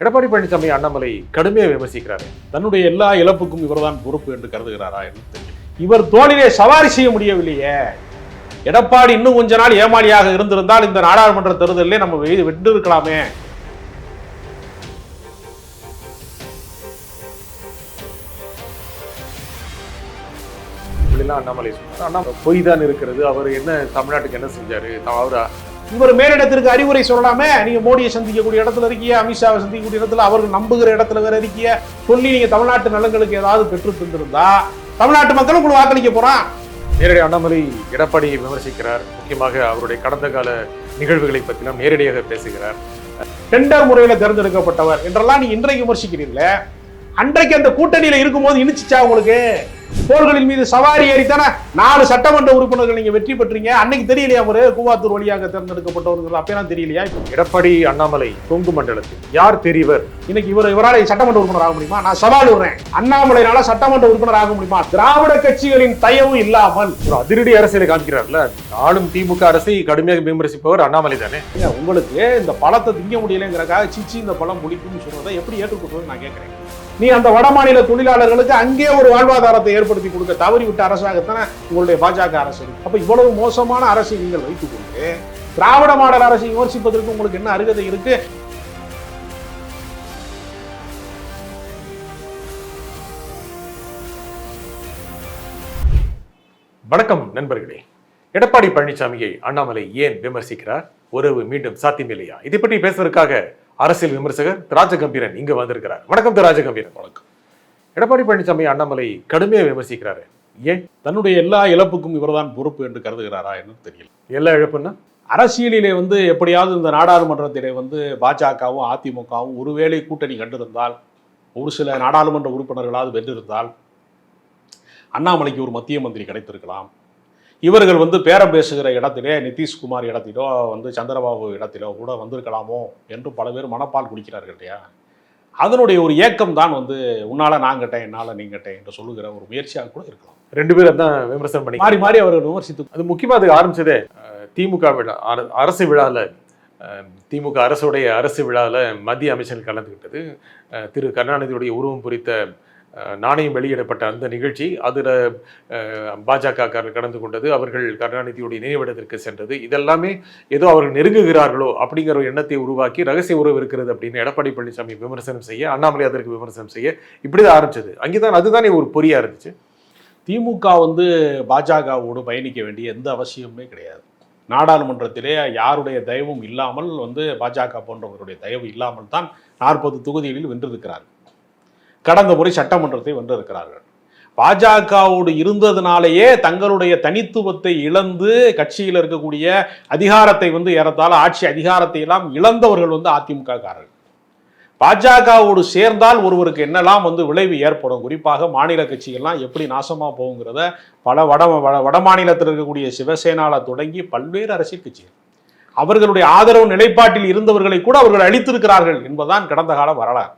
எடப்பாடி பழனிசாமி அண்ணாமலை கடுமையாக விமர்சிக்கிறாரு. தன்னுடைய எல்லா இழப்புக்கும் இவர்தான் பொறுப்பு என்று கருதுகிறாரா என்று இவர் தோளிலே சவாரி செய்ய முடியவில்லையே. எடப்பாடி இன்னும் கொஞ்ச நாள் ஏமாளியாக இருந்திருந்தால் இந்த நாடாளுமன்ற தேர்தலில் நம்ம வெ- வென்று இருக்கலாமே இப்படிலாம் அண்ணாமலை சொன்னார். அண்ணா பொய் தான் இருக்கிறது. அவர் என்ன தமிழ்நாட்டுக்கு என்ன செஞ்சாரு? அவர் இவர் மேலிடத்திற்கு அறிவுரை சொல்லலாமே. நீங்க மோடியை சந்திக்கக்கூடிய இடத்துல இருக்கிய அமித்ஷாவை சந்திக்கக்கூடிய இடத்துல அவர்கள் நம்புகிற இடத்துல வேற இருக்கிய சொல்லி நீங்க தமிழ்நாட்டு நலன்களுக்கு ஏதாவது பெற்று தந்திருந்தா தமிழ்நாட்டு மக்களும் உங்களுக்கு வாக்களிக்க போறான். நேரடி அண்ணாமலை எடப்பாடியை விமர்சிக்கிறார். முக்கியமாக அவருடைய கடந்த கால நிகழ்வுகளை பற்றிலாம் நேரடியாக பேசுகிறார். டெண்டர் முறையில தேர்ந்தெடுக்கப்பட்டவர் என்றெல்லாம் நீங்க இன்றைக்கு விமர்சிக்கிறீங்களே. அன்றைக்கு அந்த கூட்டணியில இருக்கும்போது இனிச்சிச்சா உங்களுக்கு? தோள்களின் மீது சவாரி ஏறித்தானே நாலு சட்டமன்ற உறுப்பினர்கள் நீங்க வெற்றி பெற்றீங்க. அன்னைக்கு தெரியலையா அவரு? கூவாத்தூர் வழியாக தேர்ந்தெடுக்கப்பட்டவர்கள் அப்பெல்லாம் தெரியலையா? எடப்பாடி அண்ணாமலை கொங்கு மண்டலத்தில் யார் பெரியவர் இன்னைக்கு இவர் இவரால் சட்டமன்ற உறுப்பினர் ஆக முடியுமா? நான் சவால் விடுறேன். அண்ணாமலைனால சட்டமன்ற உறுப்பினர் ஆக முடியுமா? திராவிட கட்சிகளின் தயவு இல்லாமல். ஒரு அதிரடி அரசியலை காமிக்கிறார்ல ஆளும் திமுக அரசை கடுமையாக விமர்சிப்பவர் அண்ணாமலை தானே? உங்களுக்கு இந்த பழத்தை திங்க முடியலைங்கிறக்காக சிச்சி இந்த பழம் புளிக்கும்னு சொல்றதை எப்படி ஏற்றுக்கொள்வது நான் கேட்கிறேன் நீ அந்த வட மாநில தொழிலாளர்களுக்கு அங்கே ஒரு வாழ்வாதாரத்தை ஏற்படுத்தி கொடுக்க தவறிவிட்ட அரசாகத்தானே உங்களுடைய பாஜக அரசு? அப்போ அப்ப இவ்வளவு மோசமான அரசை நீங்கள் வைத்துக்கொண்டு திராவிட மாடல் அரசை விமர்சிப்பதற்கு உங்களுக்கு என்ன அருகதை இருக்கு? வணக்கம் நண்பர்களே. எடப்பாடி பழனிசாமியை அண்ணாமலை ஏன் விமர்சிக்கிறார்? உறவு மீண்டும் சாத்தியமில்லையா? இதை பற்றி பேசுவதற்காக அரசியல் விமர்சகர் ராஜகம்பீரன் இங்க வந்திருக்கிறார். வணக்கம் திரு ராஜகம்பீரன். வணக்கம். எடப்பாடி பழனிசாமி அண்ணாமலை கடுமையாக விமர்சிக்கிறாரு. ஏன்? தன்னுடைய எல்லா இழப்புக்கும் இவர்தான் பொறுப்பு என்று கருதுகிறாரா என்று தெரியல. எல்லா இழப்புன்னா? அரசியலிலே வந்து எப்படியாவது இந்த நாடாளுமன்றத்திலே வந்து பாஜகவும் அதிமுகவும் ஒருவேளை கூட்டணி கண்டிருந்தால் ஒரு சில நாடாளுமன்ற உறுப்பினர்களாவது வென்றிருந்தால் அண்ணாமலைக்கு ஒரு மத்திய மந்திரி கிடைத்திருக்கலாம். இவர்கள் வந்து பேரம் பேசுகிற இடத்திலே நிதிஷ்குமார் இடத்திலோ வந்து சந்திரபாபு இடத்திலோ கூட வந்திருக்கலாமோ என்று பல பேர் மனப்பால் குடிக்கிறார்கள் இல்லையா? அதனுடைய ஒரு ஏக்கம் தான் வந்து உன்னால நான் கேட்டேன் என்னால நீ கேட்டேன் என்று சொல்லுகிற ஒரு முயற்சியாக கூட இருக்கலாம். ரெண்டு பேரும் தான் விமர்சனம் பண்ணி மாறி மாறி அவர்கள் விமர்சித்து அது முக்கியமா அது ஆரம்பிச்சதே திமுக விழா அர- அரசு அஹ், திமுக அரசுடைய அரசு விழால மத்திய அமைச்சர்கள் கலந்துக்கிட்டது. திரு கருணாநிதியுடைய உருவம் குறித்த நாணயம் வெளியிடப்பட்ட அந்த நிகழ்ச்சி அதில் பாஜக கடந்து கொண்டது அவர்கள் கருணாநிதியுடைய நினைவிடத்திற்கு சென்றது. இதெல்லாமே ஏதோ அவர்கள் நெருங்குகிறார்களோ அப்படிங்கிற ஒரு எண்ணத்தை உருவாக்கி ரகசிய உறவு இருக்கிறது அப்படின்னு எடப்பாடி பழனிசாமி விமர்சனம் செய்ய அண்ணாமலை அதற்கு விமர்சனம் செய்ய இப்படி தான் ஆரம்பிச்சது. அங்கே தான் அதுதானே ஒரு பொறியாக இருந்துச்சு. திமுக வந்து பாஜகவோடு பயணிக்க வேண்டிய எந்த அவசியமுமே கிடையாது. நாடாளுமன்றத்திலே யாருடைய தயவும் இல்லாமல் வந்து பாஜக போன்றவர்களுடைய தயவு இல்லாமல் தான் நாற்பது தொகுதிகளில் வென்றிருக்கிறார்கள். கடந்த முறை சட்டமன்றத்தை வென்றிருக்கிறார்கள். பாஜகவோடு இருந்ததுனாலேயே தங்களுடைய தனித்துவத்தை இழந்து கட்சியில் இருக்கக்கூடிய அதிகாரத்தை வந்து ஏறத்தாழ ஆட்சி அதிகாரத்தை எல்லாம் இழந்தவர்கள் வந்து அதிமுக காரர்கள் பாஜகவோடு சேர்ந்தால் ஒருவருக்கு என்னெல்லாம் வந்து விளைவு ஏற்படும்? குறிப்பாக மாநில கட்சிகள்லாம் எப்படி நாசமாக போகுங்கிறத பல வட வட வட மாநிலத்தில் இருக்கக்கூடிய சிவசேனால தொடங்கி பல்வேறு அரசியல் கட்சிகள். அவர்களுடைய ஆதரவு நிலைப்பாட்டில் இருந்தவர்களை கூட அவர்கள் அழித்திருக்கிறார்கள் என்பதுதான் கடந்த கால வரலாறு.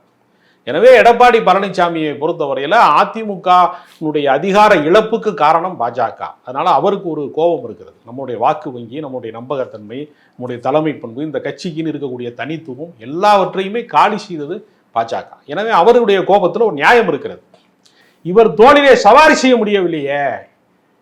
எனவே எடப்பாடி பழனிசாமியை பொறுத்தவரையில் அதிமுகனுடைய அதிகார இழப்புக்கு காரணம் பாஜக. அதனால் அவருக்கு ஒரு கோபம் இருக்கிறது. நம்முடைய வாக்கு வங்கி நம்முடைய நம்பகத்தன்மை நம்முடைய தலைமை பண்பு இந்த கட்சிக்குன்னு இருக்கக்கூடிய தனித்துவம் எல்லாவற்றையுமே காலி செய்தது பாஜக. எனவே அவருடைய கோபத்தில் ஒரு நியாயம் இருக்கிறது. இவர் தோழிலே சவாரி செய்ய முடியவில்லையே.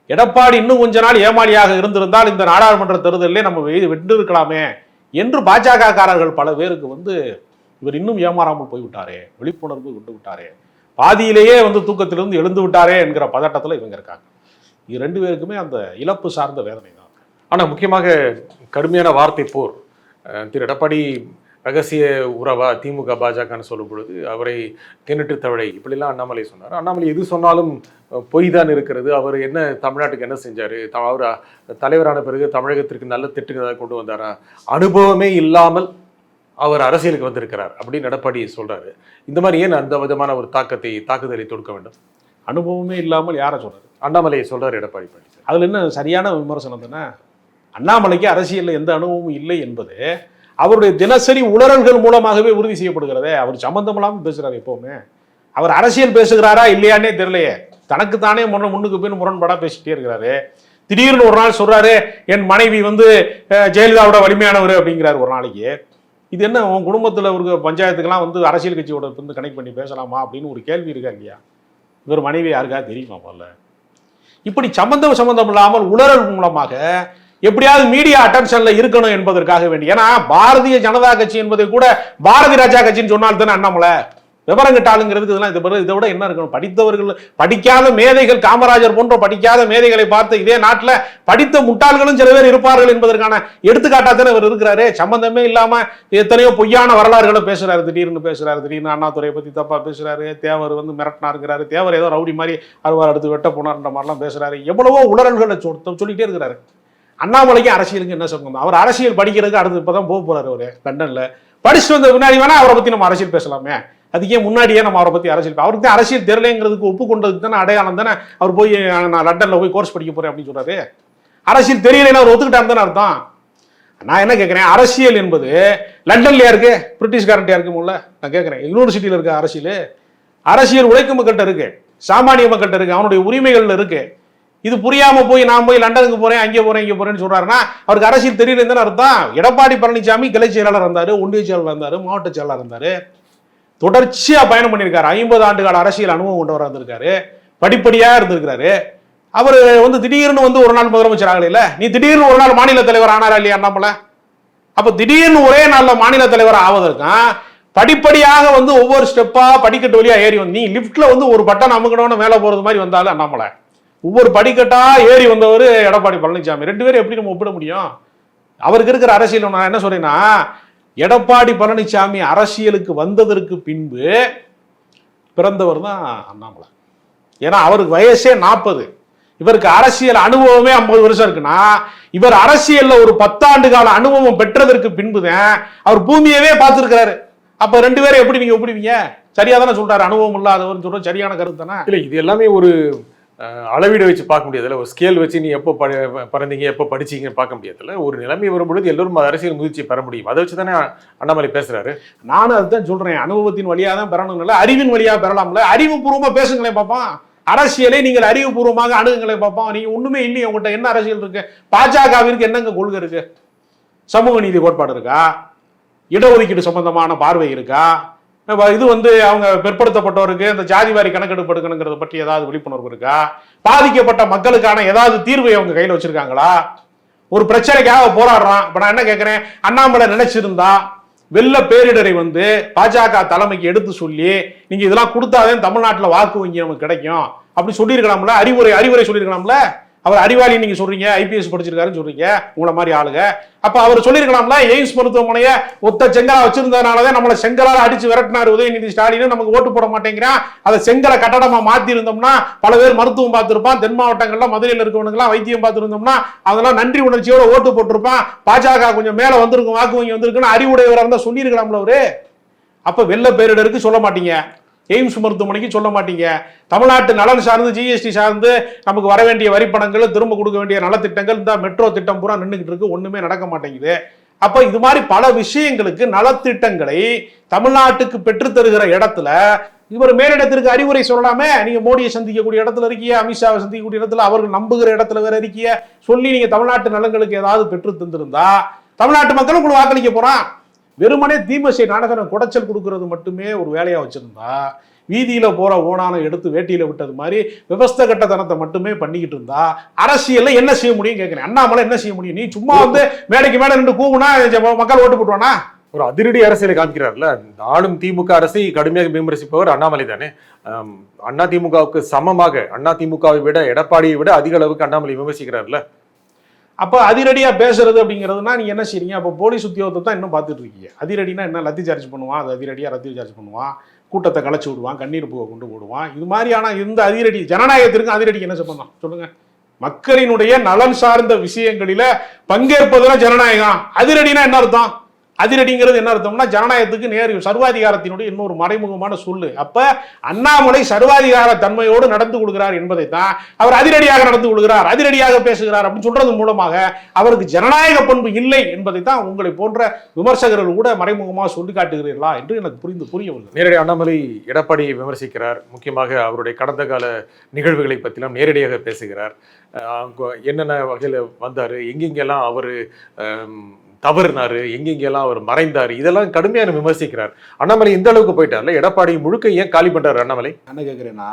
எடப்பாடி இன்னும் கொஞ்ச நாள் ஏமாளியாக இருந்திருந்தால் இந்த நாடாளுமன்ற தேர்தலிலே நம்ம வெ- வென்றிருக்கலாமே என்று பாஜக காரர்கள் பல பேருக்கு வந்து இவர் இன்னும் ஏமாறாமல் போய்விட்டாரே விழிப்புணர்வு கொண்டு விட்டாரே பாதியிலேயே வந்து தூக்கத்திலிருந்து எழுந்து விட்டாரே என்கிற பதட்டத்தில் இவங்க இருக்காங்க. இது ரெண்டு பேருக்குமே அந்த இழப்பு சார்ந்த வேதனை தான். ஆனால் முக்கியமாக கடுமையான வார்த்தை போர். திரு எடப்பாடி ரகசிய உறவா திமுக பாஜகன்னு சொல்லும் பொழுது அவரை கிணற்று தவளை இப்படிலாம் அண்ணாமலை சொன்னார். அண்ணாமலை எது சொன்னாலும் பொய் தான் இருக்கிறது. அவர் என்ன தமிழ்நாட்டுக்கு என்ன செஞ்சார்? த- அவர் தலைவரான பிறகு தமிழகத்திற்கு நல்ல திட்டங்களை கொண்டு வந்தாரா? அனுபவமே இல்லாமல் அவர் அரசியலுக்கு வந்திருக்கிறார் அப்படின்னு எடப்பாடி சொல்றாரு. இந்த மாதிரி ஏன் அந்த விதமான ஒரு தாக்கத்தை தாக்குதலை தொடுக்க வேண்டும்? அனுபவமே இல்லாமல் யாரை சொல்றாரு அண்ணாமலையை சொல்றாரு எடப்பாடி பழனிசாமி. அதுல என்ன சரியான விமர்சனம் தானே? அண்ணாமலைக்கு அரசியலில் எந்த அனுபவமும் இல்லை என்பது அவருடைய தினசரி உளறல்கள் மூலமாகவே உறுதி செய்யப்படுகிறதே. அவர் சம்பந்தம் இல்லாமல் பேசுறாரு எப்பவுமே. அவர் அரசியல் பேசுகிறாரா இல்லையானே தெரியலையே. தனக்கு தானே முன்ன முன்னுக்கு பின் முரண்படா பேசிட்டே இருக்கிறாரு. திடீர்னு ஒரு நாள் சொல்றாரு என் மனைவி வந்து ஜெயலலிதாவோட வலிமையானவர் அப்படிங்கிறாரு ஒரு நாளைக்கு. இது என்ன உன் குடும்பத்தில் ஒரு பஞ்சாயத்துக்கெல்லாம் வந்து அரசியல் கட்சியோட வந்து கனெக்ட் பண்ணி பேசலாமா அப்படின்னு ஒரு கேள்வி இருக்கா இல்லையா? இவர் மனைவி யாருக்கா தெரியுமா முதல்ல? இப்படி சம்பந்தம் சம்பந்தம் இல்லாமல் உளறல் மூலமாக எப்படியாவது மீடியா அட்டென்ஷன்ல இருக்கணும் என்பதற்காக வேண்டி. ஏன்னா பாரதிய ஜனதா கட்சி என்பதை கூட பாரதி ராஜா கட்சின்னு சொன்னால் தானே அண்ணாமலை? விவரம் கிட்டாளுங்கிறதுக்கு இதெல்லாம் இதை பிறகு இதை விட என்ன இருக்கணும்? படித்தவர்கள் படிக்காத மேதைகள் காமராஜர் போன்ற படிக்காத மேதைகளை பார்த்து இதே நாட்டில் படித்த முட்டாள்களும் சில பேர் இருப்பார்கள் என்பதற்கான எடுத்துக்காட்டாத்தானே இவர் இருக்கிறாரு. சம்பந்தமே இல்லாம எத்தனையோ பொய்யான வரலாறுகளை பேசுறாரு. திடீர்னு பேசுறாரு. திடீர்னு அண்ணாதுரையை பத்தி தப்பா பேசுறாரு. தேவர் வந்து மிரட்டினாருங்கிறாரு. தேவர் ஏதோ ரவுடி மாதிரி அறுவார் அடுத்து வெட்ட போனார்ன்ற மாதிரிலாம் பேசுறாரு. எவ்வளவோ உளறல்களை சொல்லிட்டே இருக்கிறாரு. அண்ணாமலைக்கு அரசியலுக்கு என்ன சம்பந்தம்? அவர் அரசியல் படிக்கிறதுக்கு அடுத்து இப்பதான் போக போகிறார் அவர் லண்டனில். படிச்சுட்டு வந்த பின்னாடி வேணால் அவரை பற்றி நம்ம அரசியல் பேசலாமே. அதுக்கே முன்னாடியே நம்ம அவரை பத்தி அரசியல் அவருக்கு தான் அரசியல் தெரியலைங்கிறதுக்கு ஒப்புக்கொண்டதுக்கு தானே அடையாளம் தானே? அவர் போய் நான் லண்டன்ல போய் கோர்ஸ் படிக்க போறேன் அப்படின்னு சொல்றாரு. அரசியல் தெரியலைன்னு அவர் ஒத்துக்கிட்டார் தானே அர்த்தம்? நான் என்ன கேட்குறேன் அரசியல் என்பது லண்டன்லயா இருக்கு? பிரிட்டிஷ்காரன்ட்டியா இருக்கு முல்ல? நான் கேட்குறேன் யூனிவர்சிட்டியில இருக்க அரசியல். அரசியல் உழைக்கும் மக்கள்கிட்ட இருக்கு. சாமானிய மக்கள்கிட்ட இருக்கு. அவனுடைய உரிமைகள்ல இருக்கு. இது புரியாம போய் நான் போய் லண்டனுக்கு போறேன் அங்கே போறேன் இங்கே போறேன்னு சொல்றாருன்னா அவருக்கு அரசியல் தெரியலன்னு அர்த்தம்? எடப்பாடி பழனிசாமி கிளை செயலாளர் இருந்தாரு ஒன்றிய செயலாளர் இருந்தாரு மாவட்ட செயலாளர் இருந்தாரு. தொடர்ச்சியாக பயணம் பண்ணியிருக்காரு. ஐம்பது ஆண்டு கால அரசியல் அனுபவம் கொண்டவராக இருந்திருக்காரு. படிப்படியாக இருந்திருக்கிறாரு. அவர் வந்து திடீர்னு வந்து ஒரு நாள் முதலமைச்சர் ஆகல நீ திடீர்னு ஒரு நாள் மாநில தலைவர் ஆனாரா இல்லையா அண்ணாமலை? அப்போ திடீர்னு ஒரே நாளில் மாநில தலைவர் ஆவதற்கும் படிப்படியாக வந்து ஒவ்வொரு ஸ்டெப்பாக படிக்கட்டு வழியாக ஏறி வந்து நீ லிஃப்ட்டில் வந்து ஒரு பட்டன் அமுக்கணும்னு மேலே போகிறது மாதிரி வந்தாலும் அண்ணாமலை. ஒவ்வொரு படிக்கட்டாக ஏறி வந்தவர் எடப்பாடி பழனிசாமி. ரெண்டு பேரும் எப்படி நம்ம ஒப்பிட முடியும்? அவருக்கு இருக்கிற அரசியல் நான் என்ன சொல்றேன்னா எடப்பாடி பழனிசாமி அரசியலுக்கு வந்ததற்கு பின்பு பிறந்தவர் தான் அண்ணாமலை. ஏன்னா அவருக்கு வயசே நாற்பது இவருக்கு அரசியல் அனுபவமே ஐம்பது வருஷம் இருக்குன்னா இவர் அரசியல்ல ஒரு பத்தாண்டு கால அனுபவம் பெற்றதற்கு பின்புதான் அவர் பூமியவே பார்த்துருக்கிறாரு. அப்ப ரெண்டு பேரும் எப்படி நீங்க ஒப்பிடுவீங்க? சரியா தானே சொல்றாரு. அனுபவம் இல்லாதவர் சொல்ற சரியான கருத்து தானே இல்லை இது எல்லாமே ஒரு அளவீடு வச்சு பார்க்க முடியாதுல்ல. ஒரு ஸ்கேல் வச்சு நீ எப்போ ப பிறந்தீங்க எப்போ படிச்சீங்கன்னு பார்க்க முடியாதுல்ல. ஒரு நிலைமை வரும்பொழுது எல்லோரும் அரசியல் முதிர்ச்சியை பெற முடியும். அதை வச்சு தானே அண்ணாமலை பேசுறாரு. நானும் அதுதான் சொல்றேன். அனுபவத்தின் வழியாக தான் பெறணும்ல அறிவின் வழியாக பெறலாம்ல. அறிவுபூர்வமாக பேசுங்களேன் பார்ப்போம் அரசியலை நீங்கள் அறிவுபூர்வமாக அணுகுங்களேன் பார்ப்போம் நீங்க ஒண்ணுமே இல்லையே உங்கள்கிட்ட என்ன அரசியல் இருக்கு? பாஜகவிற்கு என்னங்க கொள்கை இருக்கு? சமூக நீதி கோட்பாடு இருக்கா? இடஒதுக்கீடு சம்பந்தமான பார்வை இருக்கா? இது வந்து அவங்க பிற்படுத்தப்பட்டவருக்கு இந்த ஜாதி வாரி கணக்கெடுப்பு எடுக்கணுங்கிறத பற்றி ஏதாவது விழிப்புணர்வு இருக்கா? பாதிக்கப்பட்ட மக்களுக்கான ஏதாவது தீர்வை அவங்க கையில் வச்சிருக்காங்களா? ஒரு பிரச்சனைக்காக போராடுறான். இப்ப நான் என்ன கேட்கிறேன் அண்ணாமலை நினைச்சிருந்தா வெள்ள பேரிடரை வந்து பாஜக தலைமைக்கு எடுத்து சொல்லி நீங்க இதெல்லாம் கொடுத்தாதே தமிழ்நாட்டில் வாக்கு வங்கி நமக்கு கிடைக்கும். அப்படி சொல்லியிருக்கலாம்ல? அறிவுரை அறிவுரை சொல்லியிருக்கலாம்ல? அவர் அறிவாளி நீங்க சொல்றீங்க ஐபிஎஸ் படிச்சிருக்காருன்னு சொல்றீங்க உங்களை மாதிரி ஆளுங்க. அப்ப அவர் சொல்லியிருக்கலாம்ல எய்ம்ஸ் மருத்துவமனையை ஒத்த செங்கலா வச்சிருந்ததுனாலதான் நம்மளை செங்கலால அடிச்சு விரட்டினார் உதயநிதி ஸ்டாலின் நமக்கு ஓட்டு போட மாட்டேங்கிறான். அதை செங்கலை கட்டடமா மாத்தி இருந்தோம்னா பல பேர் மருத்துவம் பார்த்திருப்பான். தென் மாவட்டங்கள்ல மதுரையில் இருக்கவனுங்களாம் வைத்தியம் பார்த்திருந்தோம்னா அதெல்லாம் நன்றி உணர்ச்சியோட ஓட்டு போட்டிருப்பான். பாஜக கொஞ்சம் மேல வந்திருக்கும் வாக்கு வங்கி வந்திருக்குன்னு அறிவுடையவராக இருந்தா சொல்லியிருக்கலாம்ல அவரு. அப்ப வெள்ள பேரிடருக்கு சொல்ல மாட்டீங்க. எய்ம்ஸ் மருத்துவமனைக்கு சொல்ல மாட்டீங்க. தமிழ்நாட்டு நலன் சார்ந்து ஜிஎஸ்டி சார்ந்து நமக்கு வர வேண்டிய வரிப்பணங்கள் திரும்ப கொடுக்க வேண்டிய நலத்திட்டங்கள் இந்த மெட்ரோ திட்டம் பூரா நின்றுகிட்டு இருக்கு ஒன்றுமே நடக்க மாட்டேங்குது. அப்போ இது மாதிரி பல விஷயங்களுக்கு நலத்திட்டங்களை தமிழ்நாட்டுக்கு பெற்று தருகிற இடத்துல இவர் மேலிடத்திற்கு அறிவுரை சொல்லலாமே? நீங்க மோடியை சந்திக்கக்கூடிய இடத்துல இருக்கிய அமித்ஷாவை சந்திக்கக்கூடிய இடத்துல அவர்கள் நம்புகிற இடத்துல வேற இருக்கிய சொல்லி நீங்க தமிழ்நாட்டு நலன்களுக்கு ஏதாவது பெற்று தந்திருந்தா தமிழ்நாட்டு மக்களும் உங்களுக்கு வாக்களிக்க போறான். வெறுமனே தீமசை நாடகம் குடைச்சல் கொடுக்கறது மட்டுமே ஒரு வேலையாக வச்சுருந்தா வீதியில் போகிற ஓனானம் எடுத்து வேட்டியில் விட்டது மாதிரி விவஸ்த கட்டத்தனத்தை மட்டுமே பண்ணிக்கிட்டு இருந்தா அரசியலில் என்ன செய்ய முடியும் கேட்குறேன். அண்ணாமலை என்ன செய்ய முடியும்? நீ சும்மா வந்து மேடைக்கு மேடை நின்று கூவுனா மக்கள் ஓட்டு போட்டுவானா? ஒரு அதிரடி அரசியலை காமிக்கிறார்ல. ஆளும் திமுக அரசை கடுமையாக விமர்சிப்பவர் அண்ணாமலை தானே. அண்ணா திமுகவுக்கு சமமாக அண்ணா திமுகவை விட எடப்பாடியை விட அதிக அளவுக்கு அண்ணாமலை விமர்சிக்கிறார்ல. அப்போ அதிரடியா பேசுறது அப்படிங்கிறதுனா நீங்க என்ன செய்றீங்க? அப்போ போலீஸ் உத்தியோகத்தை தான் இன்னும் பார்த்துட்டு இருக்கீங்க. அதிரடினா என்ன? லத்தி சார்ஜ் பண்ணுவான். அது அதிரடியா லத்தி சார்ஜ் பண்ணுவான். கூட்டத்தை கலைச்சு விடுவான். கண்ணீர் பூவை கொண்டு போடுவான். இது மாதிரியான இந்த அதிரடி ஜனநாயகத்திற்கு அதிரடிக்கு என்ன சம்பந்தம்? சொல்லுங்க. மக்களினுடைய நலன் சார்ந்த விஷயங்களில பங்கேற்பதுனா ஜனநாயகம். அதிரடினா என்ன அர்த்தம்? அதிரடிங்கிறது என்ன அர்த்தம்னா ஜனநாயகத்துக்கு நேர் சர்வாதிகாரத்தினுடைய இன்னொரு மறைமுகமான சொல்லு. அப்ப அண்ணாமலை சர்வாதிகார தன்மையோடு நடந்து கொள்கிறார் என்பதைத்தான் அவர் அதிரடியாக நடந்து கொள்கிறார் அதிரடியாக பேசுகிறார் அப்படின்னு சொல்றது மூலமாக அவருக்கு ஜனநாயக பண்பு இல்லை என்பதை தான் உங்களை போன்ற விமர்சகர்கள் கூட மறைமுகமாக சொல்லி காட்டுகிறீர்களா என்று எனக்கு புரிந்து புரியவில்லை. நேரடி அண்ணாமலை எடப்பாடியை விமர்சிக்கிறார். முக்கியமாக அவருடைய கடந்த கால நிகழ்வுகளை பற்றிலாம் நேரடியாக பேசுகிறார். என்னென்ன வகையில் வந்தார் எங்கெங்கெல்லாம் அவர் தவறுனாரு எங்கெங்கெல்லாம் அவர் மறைந்தார் இதெல்லாம் கடுமையான விமர்சிக்கிறார். அண்ணாமலை இந்த அளவுக்கு போயிட்டார்ல? எடப்பாடி முழுக்க ஏன் காலி பண்ணுறாரு அண்ணாமலை? என்ன கேட்குறேன்னா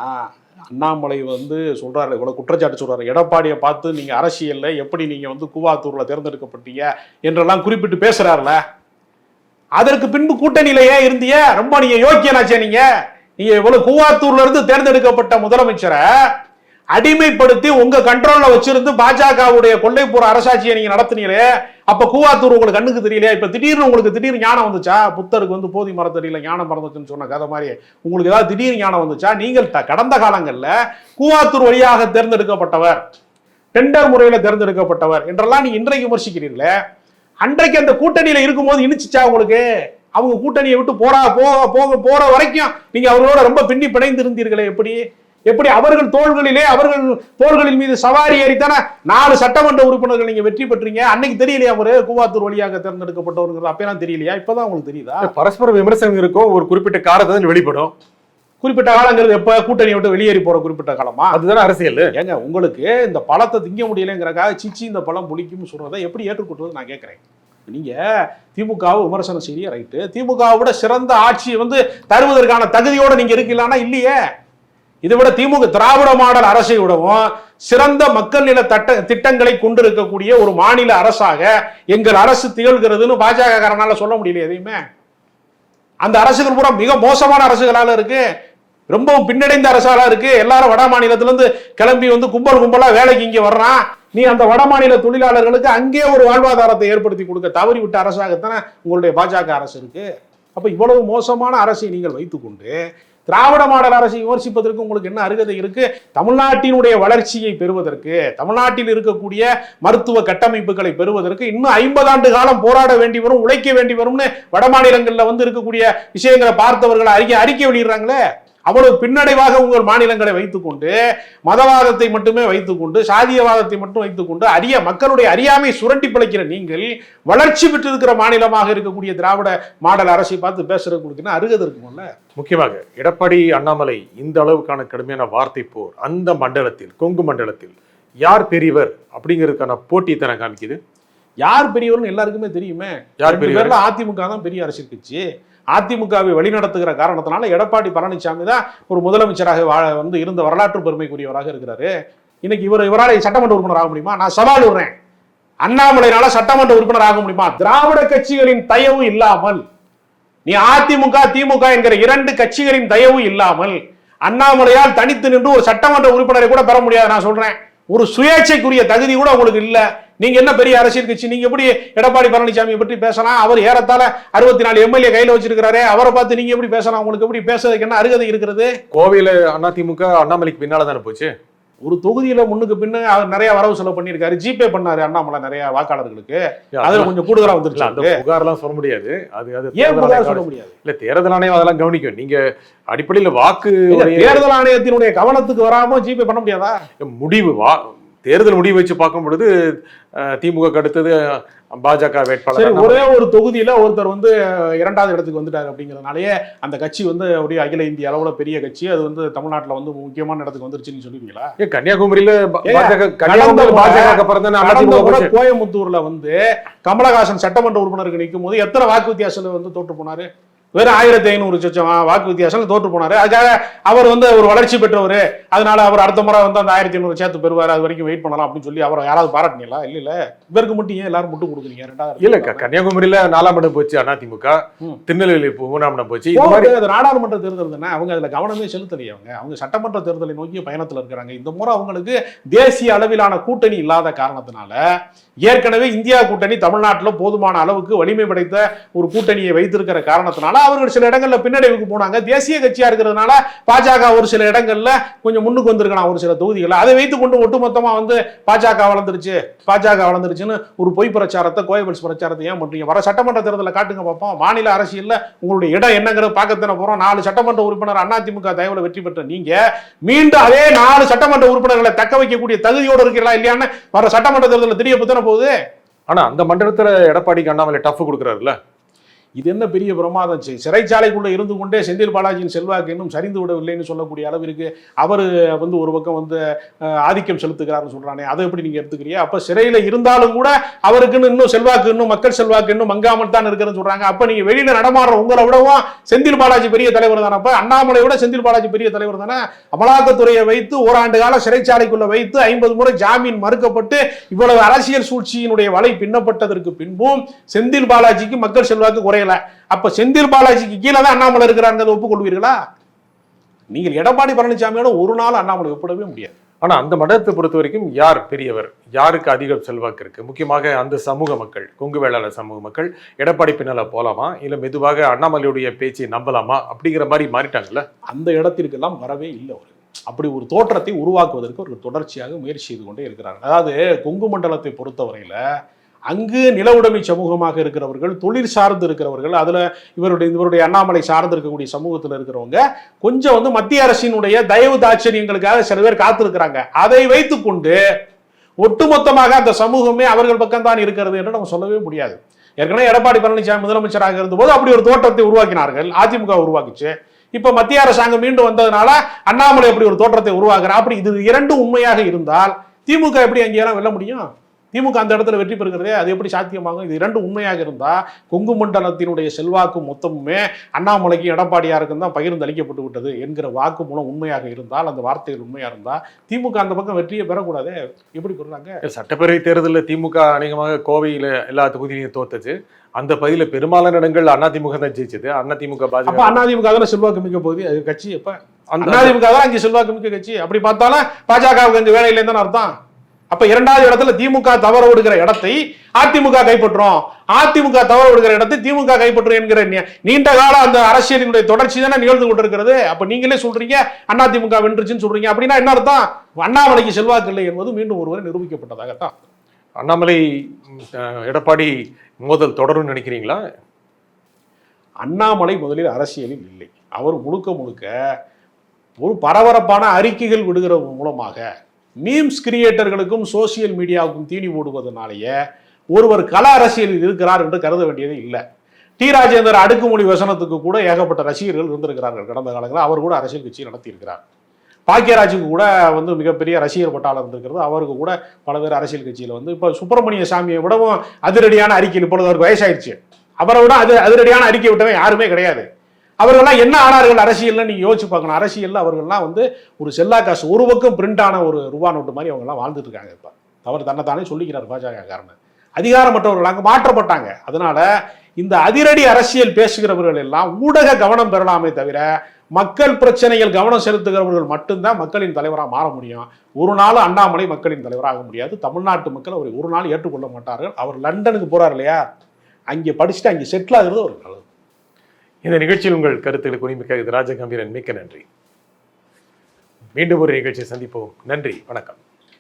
அண்ணாமலை வந்து சொல்கிறாரு இவ்வளோ குற்றச்சாட்டு சொல்கிறாரு எடப்பாடியை பார்த்து நீங்கள் அரசியலில் எப்படி நீங்கள் வந்து கூவாத்தூரில் தேர்ந்தெடுக்கப்பட்டீங்க என்றெல்லாம் குறிப்பிட்டு பேசுகிறாருல அதற்கு பின்பு கூட்டணியில ஏன் இருந்தீங்க ரொம்ப நீங்கள் யோக்கியனாச்சே நீங்கள் நீங்கள் இவ்வளோ கூவாத்தூர்ல இருந்து தேர்ந்தெடுக்கப்பட்ட முதலமைச்சரை அடிமைப்படுத்தி உங்க கண்ட்ரோல்ல வச்சிருந்து பாஜகவுடைய கொள்ளைப்புற அரசாட்சியை நீங்க நடத்தினீங்களே அப்ப கூவாத்தூர் உங்களுக்கு கண்ணுக்கு தெரியலையா? இப்ப திடீர்னு உங்களுக்கு திடீர்னு ஞானம் வந்துச்சா? புத்தருக்கு வந்து போதி மரம் தெரியல ஞானம் மறந்துச்சுன்னு சொன்ன கதை மாதிரி உங்களுக்கு ஏதாவது திடீர் ஞானம் வந்துச்சா? நீங்கள் கடந்த காலங்களில் கூவாத்தூர் வழியாக தேர்ந்தெடுக்கப்பட்டவர் டெண்டர் முறையில் தேர்ந்தெடுக்கப்பட்டவர் என்றெல்லாம் நீ இன்றைக்கு விமர்சிக்கிறீர்களே. அன்றைக்கு அந்த கூட்டணியில் இருக்கும்போது இனிச்சிச்சா உங்களுக்கு? அவங்க கூட்டணியை விட்டு போறா போக போக போற வரைக்கும் நீங்க அவர்களோட ரொம்ப பின்னி பிணைந்து இருந்தீர்களே எப்படி? எப்படி அவர்கள் தோள்களிலே அவர்கள் தோள்களின் மீது சவாரி ஏறித்தானே நாலு சட்டமன்ற உறுப்பினர்கள் நீங்க வெற்றி பெற்றீங்க. அன்னைக்கு தெரியலையா அவரு? கூவாத்தூர் வழியாக தேர்ந்தெடுக்கப்பட்டவர்கள் அப்பெல்லாம் தெரியலையா? இப்பதான் உங்களுக்கு தெரியுதா? பரஸ்பர விமர்சனம் இருக்கும். ஒரு குறிப்பிட்ட காலத்தை வெளிப்படும். குறிப்பிட்ட காலங்கிறது எப்ப? கூட்டணியை விட்டு வெளியேறி போற குறிப்பிட்ட காலமா? அதுதானே அரசியல். ஏங்க உங்களுக்கு இந்த பழத்தை திங்க முடியலைங்கிறக்காக சிச்சி இந்த பழம் புளிக்கும்னு சொல்றதை எப்படி ஏற்றுக்கொள்வது நான் கேட்கிறேன் நீங்க திமுகவை விமர்சனம் செய்ய ரைட்டு. திமுகவை விட சிறந்த ஆட்சியை வந்து தருவதற்கான தகுதியோட நீங்க இருக்கலாம்னா இல்லையே. இதை விட திமுக திராவிட மாடல் அரசை விடவும் சிறந்த மக்கள் நில தட்ட திட்டங்களை கொண்டிருக்கக்கூடிய ஒரு மாநில அரசாக எங்கள் அரசு திகழ்கிறதுன்னு பாஜக காரனால சொல்ல முடியல எதையுமே? அந்த அரசுகள் பூரா மிக மோசமான அரசுகளால இருக்கு. ரொம்பவும் பின்னடைந்த அரசாலா இருக்கு. எல்லாரும் வட மாநிலத்திலிருந்து கிளம்பி வந்து கும்பல் கும்பலா வேலைக்கு இங்க வர்றான். நீ அந்த வட மாநில தொழிலாளர்களுக்கு அங்கே ஒரு வாழ்வாதாரத்தை ஏற்படுத்தி கொடுக்க தவறி விட்ட அரசாகத்தானே உங்களுடைய பாஜக அரசு இருக்கு. அப்ப இவ்வளவு மோசமான அரசை நீங்கள் வைத்துக்கொண்டு திராவிட மாடல் அரசை விமர்சிப்பதற்கு உங்களுக்கு என்ன அருகதை இருக்கு? தமிழ்நாட்டினுடைய வளர்ச்சியை பெறுவதற்கு தமிழ்நாட்டில் இருக்கக்கூடிய மருத்துவ கட்டமைப்புகளை பெறுவதற்கு இன்னும் ஐம்பது ஆண்டு காலம் போராட வேண்டி வரும் உழைக்க வேண்டி வரும்னு வட மாநிலங்களில் வந்து இருக்கக்கூடிய விஷயங்களை பார்த்தவர்களை அறிக்கை அறிக்கை வெளியிடுறாங்களே? அவ்வளவு பின்னடைவாக உங்கள் மாநிலங்களை வைத்துக்கொண்டு மதவாதத்தை மட்டுமே வைத்துக்கொண்டு சாதியவாதத்தை மட்டும் வைத்துக்கொண்டு அரிய மக்களுடைய அறியாமை சுரண்டி பிழைக்கிற நீங்கள் வளர்ச்சி பெற்றிருக்கிற மாநிலமாக இருக்கக்கூடிய திராவிட மாடல் அரசை பார்த்து பேசுறதுக்கு உங்களுக்கு என்ன அருகதை இருக்கும்ல முக்கியமாக எடப்பாடி அண்ணாமலை இந்த அளவுக்கான கடுமையான வார்த்தை போர் அந்த மண்டலத்தில் கொங்கு மண்டலத்தில் யார் பெரியவர் அப்படிங்கிறதுக்கான போட்டி தன காமிக்குது? யார் பெரியவர்னு எல்லாருக்குமே தெரியுமே. யார் பெரியவர்? அதிமுக தான் பெரிய அரசியல் கட்சி. அதிமுகவை வழிநடத்துகிற காரணத்தினால எடப்பாடி பழனிசாமி தான் ஒரு முதலமைச்சராக வாழ- வந்து இருந்த வரலாற்று பெருமைக்குரியவராக இருக்கிறாரு. இன்னைக்கு இவர் இவரால் சட்டமன்ற உறுப்பினர் ஆக முடியுமா? நான் சவால் விடுறேன். அண்ணாமலைனால சட்டமன்ற உறுப்பினர் ஆக முடியுமா? திராவிட கட்சிகளின் தயவு இல்லாமல் நீ அதிமுக திமுக என்கிற இரண்டு கட்சிகளின் தயவு இல்லாமல் அண்ணாமலையால் தனித்து நின்று ஒரு சட்டமன்ற உறுப்பினரை கூட பெற முடியாது. நான் சொல்றேன். ஒரு சுயேட்சைக்குரிய தகுதி கூட உங்களுக்கு இல்லை. நீங்க என்ன பெரிய அரசியல் கட்சி? நீங்க எப்படி எடப்பாடி பழனிசாமி பற்றி பேசலாம்? அவர் ஏறத்தாழ அறுபத்தி நாலு எம்எல்ஏ கையில வச்சிருக்கிறாரு. அவரை பார்த்து நீங்க எப்படி பேசலாம்? உங்களுக்கு எப்படி பேசுறதுக்கு என்ன அருகதை இருக்கிறது? கோவையில அதிமுக அண்ணாமலைக்கு பின்னால தானே போச்சு? ஒரு தொகுதியில முன்னுக்கு பின்ன அவர் நிறைய வரவு செலவு பண்ணியிருக்காரு. ஜிபே பண்ணாரு அண்ணாமலை நிறைய வாக்காளர்களுக்கு. அதுல கொஞ்சம் கூடுதலா வந்துருச்சு அந்த புகார்லாம் சொல்ல முடியாது. அது அது ஏன் புகார் சொல்ல முடியாது? இல்ல தேர்தல் ஆணையம் அதெல்லாம் கவனிக்கும். நீங்க அடிப்படையில வாக்கு தேர்தல் ஆணையத்தினுடைய கவனத்துக்கு வராம ஜிபே பண்ண முடியாதா? முடிவு வா தேர்தல் முடிவு வச்சு பார்க்கும் பொழுது அஹ், திமுக அடுத்தது பாஜக வேட்பாளர். ஒரே ஒரு தொகுதியில ஒருத்தர் வந்து இரண்டாவது இடத்துக்கு வந்துட்டாரு அப்படிங்கறதுனாலயே அந்த கட்சி வந்து அப்படியே அகில இந்திய அளவுல பெரிய கட்சி. அது வந்து தமிழ்நாட்டுல வந்து முக்கியமான இடத்துக்கு வந்துருச்சுன்னு சொல்லுவீங்களா ஏன் கன்னியாகுமரியில பாஜக கன்னியாகுமரி. கோயம்புத்தூர்ல வந்து கமலஹாசன் சட்டமன்ற உறுப்பினருக்கு நிற்கும் போது எத்தனை வாக்கு வித்தியாசத்துல வந்து தோற்று போனாரு? வெறும் ஆயிரத்தி ஐநூறு சொச்சம் வாக்கு வித்தியாசம் தோற்று போனாரு. அதுக்காக அவர் வந்து ஒரு வளர்ச்சி பெற்றவர். அதனால அவர் அடுத்த முறை வந்து அந்த ஆயிரத்தி ஐநூறு சேர்த்து பெறுவார். அது வரைக்கும் வெயிட் பண்ணலாம் அப்படின்னு சொல்லி அவரை யாராவது பாராட்டினீங்களா? இல்ல இல்ல. இவருக்கு மட்டும் ஏன் எல்லாரும் மட்டும் கொடுக்குறீங்க? ரெண்டாவது இல்ல கன்னியாகுமரியில நாலாம் இடம் போச்சு அதிமுக. திருநெல்வேலி மூணாம் இடம் போச்சு. அது நாடாளுமன்ற தேர்தல் தானே. அவங்க அதுல கவனமே செலுத்தலையே அவங்க. அவங்க சட்டமன்ற தேர்தலை நோக்கிய பயணத்துல இருக்கிறாங்க. இந்த முறை அவங்களுக்கு தேசிய அளவிலான கூட்டணி இல்லாத காரணத்தினால ஏற்கனவே இந்தியா கூட்டணி தமிழ்நாட்டுல போதுமான அளவுக்கு வலிமை படைத்த ஒரு கூட்டணியை வைத்திருக்கிற காரணத்தினால அவர்கள் சில இடங்கள்ல பின்னடைவுக்கு போனாங்க. தேசிய கட்சியா இருக்கிறதுனால பாஜக ஒரு சில இடங்கள்ல கொஞ்சம் முன்னுக்கு வந்திருக்கலாம் ஒரு சில தொகுதிகளில். அதை வைத்து கொண்டு ஒட்டுமொத்தமா வந்து பாஜக வளர்ந்துருச்சு. பாஜக வளர்ந்துருச்சுன்னு ஒரு பொய் பிரச்சாரத்தை கோயபல்ஸ் பிரச்சாரத்தை ஏன் பண்றீங்க? வர சட்டமன்ற தேர்தலில் காட்டுங்க பார்ப்போம் மாநில அரசியல்ல உங்களுடைய இடம் என்னங்கிறது பார்க்கத்தானே போறோம். நாலு சட்டமன்ற உறுப்பினர் அதிமுக தயவுல வெற்றி பெற்ற நீங்க மீண்டும் அதே நாலு சட்டமன்ற உறுப்பினர்களை தக்க வைக்கக்கூடிய தகுதியோடு இருக்கிறீங்களா இல்லையான்னு வர சட்டமன்ற தேர்தலில் தெரிய பத்தன போகுது. ஆனா அந்த மண்டலத்துல எடப்பாடிக்கு அண்ணாமலை டஃப் கொடுக்குறாருல்ல. இது என்ன பெரிய பிரமாதம்? சிறைச்சாலைக்குள்ளே இருந்து கொண்டே செந்தில் பாலாஜியின் செல்வாக்கு இன்னும் சரிந்து விடவில்லைன்னு சொல்லக்கூடிய அளவிற்கு அவர் வந்து ஒரு பக்கம் வந்து ஆதிக்கம் செலுத்துகிறாருன்னு சொல்கிறானே அதை எப்படி நீங்கள் எடுத்துக்கிறீங்க? அப்போ சிறையில் இருந்தாலும் கூட அவருக்குன்னு இன்னும் செல்வாக்கு இன்னும் மக்கள் செல்வாக்கு இன்னும் மங்காமல் தான் இருக்கிறதுன்னு சொல்கிறாங்க அப்போ நீங்கள் வெளியில் நடமாடுற உங்களை விடவும் செந்தில் பாலாஜி பெரிய தலைவர் தானே. அப்போ அண்ணாமலை விட செந்தில் பாலாஜி பெரிய தலைவர் தானே. அமலாக்கத்துறையை வைத்து ஓராண்டு கால சிறைச்சாலைக்குள்ளே வைத்து ஐம்பது முறை ஜாமீன் மறுக்கப்பட்டு இவ்வளவு அரசியல் சூழ்ச்சியினுடைய வலை பின்னப்பட்டதற்கு பின்பும் செந்தில் பாலாஜிக்கு மக்கள் செல்வாக்கு குறையல அப்ப செந்தில் பாலாஜிக்கு கீழே தான் அண்ணாமலை இருக்கிறாங்க ஒப்புக்கொள்வீர்களா? நீங்கள் எடப்பாடி பழனிசாமியோட ஒரு நாள் அண்ணாமலை ஒப்பிடவே முடியாது. ஆனா அந்த மண்டலத்தை பொறுத்த வரைக்கும் யார் பெரியவர்? யாருக்கு அதிக செல்வாக்கு இருக்கு? முக்கியமாக அந்த சமூக மக்கள் கொங்கு வேளாளர் சமூக மக்கள் எடப்பாடி பின்னால போலாமா? இல்ல மெதுவாக அண்ணாமலையுடைய பேச்சை நம்பலாமா? அப்படிங்கிற மாதிரி மாறிட்டாங்கல்ல? அந்த இடத்திற்கெல்லாம் வரவே இல்லை அவர். அப்படி ஒரு தோற்றத்தை உருவாக்குவதற்கு ஒரு தொடர்ச்சியாக முயற்சி செய்து கொண்டே இருக்கிறார் அதாவது கொங்கு மண்டலத்தை பொறுத்தவரையில அங்கு நிலவுடைமை சமூகமாக இருக்கிறவர்கள் தொழில் சார்ந்து இருக்கிறவர்கள் அதில் இவருடைய இவருடைய அண்ணாமலை சார்ந்து இருக்கக்கூடிய சமூகத்தில் இருக்கிறவங்க கொஞ்சம் வந்து மத்திய அரசினுடைய தயவு தாட்சரியங்களுக்காக சில பேர் காத்திருக்கிறாங்க. அதை வைத்துக்கொண்டு ஒட்டுமொத்தமாக அந்த சமூகமே அவர்கள் பக்கம்தான் இருக்கிறது என்று நம்ம சொல்லவே முடியாது. ஏற்கனவே எடப்பாடி பழனிசாமி முதலமைச்சராக இருந்தபோது அப்படி ஒரு தோற்றத்தை உருவாக்கினார்கள். அதிமுக உருவாக்குச்சு. இப்போ மத்திய அரசாங்கம் மீண்டும் வந்ததுனால அண்ணாமலை அப்படி ஒரு தோற்றத்தை உருவாக்குறா அப்படி இது இரண்டும் உண்மையாக இருந்தால் திமுக எப்படி அங்கேயெல்லாம் வெல்ல முடியும்? திமுக அந்த இடத்துல வெற்றி பெறுகிறதே அது எப்படி சாத்தியமாகும்? இது இரண்டு உண்மையாக இருந்தா கொங்கு மண்டலத்தினுடைய செல்வாக்கு மொத்தமுமே அண்ணாமலைக்கு எடப்பாடியாருக்கும் தான் பகிர்ந்து அளிக்கப்பட்டு விட்டது என்கிற வாக்கு மூலம் உண்மையாக இருந்தால் அந்த வார்த்தைகள் உண்மையா இருந்தா திமுக அந்த பக்கம் வெற்றியை பெறக்கூடாது? எப்படி பெறுறாங்க சட்டப்பேரவை தேர்தலில் திமுக அநேகமாக கோவையில எல்லா தொகுதியிலையும் தோத்துச்சு அந்த பகுதியில பெரும்பாலான இடங்கள் அதிமுக தான் ஜெயிச்சது. அதிமுக பாஜக. அதிமுக தானே செல்வாக்கு மிக்க போகுது? அது கட்சி. எப்ப அதிமுக தான் அங்கே செல்வாக்கு மிக்க கட்சி. அப்படி பார்த்தாலும் பாஜகவுக்கு அங்க வேலை இல்லைன்னு தானே அர்த்தம். அப்ப இரண்டாவது இடத்துல திமுக தவற விடுகிற இடத்தை அதிமுக கைப்பற்றும் அதிமுக தவற விடுகிற இடத்தை திமுக கைப்பற்றும் என்கிற நீண்ட கால அந்த அரசியலினுடைய தொடர்ச்சி தானே நிகழ்ந்து கொண்டிருக்கிறது. அப்ப நீங்களே சொல்றீங்க அதிமுக வென்றுச்சுன்னு சொல்றீங்க. அப்படின்னா என்ன அர்த்தம்? அண்ணாமலைக்கு செல்வாக்கு இல்லை என்பது மீண்டும் ஒருவரை நிரூபிக்கப்பட்டதாகத்தான். அண்ணாமலை எடப்பாடி மோதல் தொடரும்னு நினைக்கிறீங்களா? அண்ணாமலை முதலில் அரசியலில் இல்லை. அவர் முழுக்க முழுக்க ஒரு பரபரப்பான அறிக்கைகள் விடுகிற மூலமாக மீம்ஸ் கிரியேட்டர்களுக்கும் சோசியல் மீடியாவுக்கும் தீனி போடுவதனாலேயே ஒருவர் கல அரசியலில் இருக்கிறார் என்று கருத வேண்டியது இல்லை. டி. ராஜேந்தர் அடுக்குமொழி வசனத்துக்கு கூட ஏகப்பட்ட ரசிகர்கள் இருந்திருக்கிறார்கள். கடந்த காலங்களில் அவர் கூட அரசியல் கட்சி நடத்தியிருக்கிறார். பாக்கியராஜுக்கு கூட வந்து மிகப்பெரிய ரசிகர் பட்டாளம் இருந்திருக்கிறது. அவருக்கு கூட பல பேர் அரசியல் கட்சியில் வந்து இப்போ சுப்பிரமணிய சாமியை விடவும் அதிரடியான அறிக்கையில் இப்பொழுது அவருக்கு வயசாயிடுச்சு அவரை விட அது அதிரடியான அறிக்கை விட்டவன் யாருமே கிடையாது. அவர்கள்லாம் என்ன ஆனார்கள் அரசியல்னு நீங்க யோசிச்சு பார்க்கணும். அரசியல்ல அவர்கள்லாம் வந்து ஒரு செல்லா காசு ஒரு பக்கம் பிரிண்ட் ஆன ஒரு ரூபா நோட்டு மாதிரி அவங்கெல்லாம் வாழ்ந்துட்டு இருக்காங்க இப்ப. அவர் தன்னைத்தானே சொல்லிக்கிறார் பாஜக மற்றவர்கள்லாம் அங்கே மாற்றப்பட்டாங்க. அதனால இந்த அதிரடி அரசியல் பேசுகிறவர்கள் எல்லாம் ஊடக கவனம் பெறலாமே தவிர மக்கள் பிரச்சனைகள் கவனம் செலுத்துகிறவர்கள் மட்டும்தான் மக்களின் தலைவராக மாற முடியும். ஒரு நாள் அண்ணாமலை மக்களின் தலைவராக முடியாது. தமிழ்நாட்டு மக்கள் அவரை ஒரு நாள் ஏற்றுக்கொள்ள மாட்டார்கள். அவர் லண்டனுக்கு போறார் இல்லையா? அங்கே படிச்சுட்டு அங்கே செட்டில் ஆகிறது ஒரு நல்லது. இந்த நிகழ்ச்சியில் உங்கள் கருத்துக்களை குறிமிக்க இது ராஜகம்பீரன். மிக்க நன்றி. மீண்டும் ஒரு நிகழ்ச்சியை சந்திப்போம். நன்றி. வணக்கம்.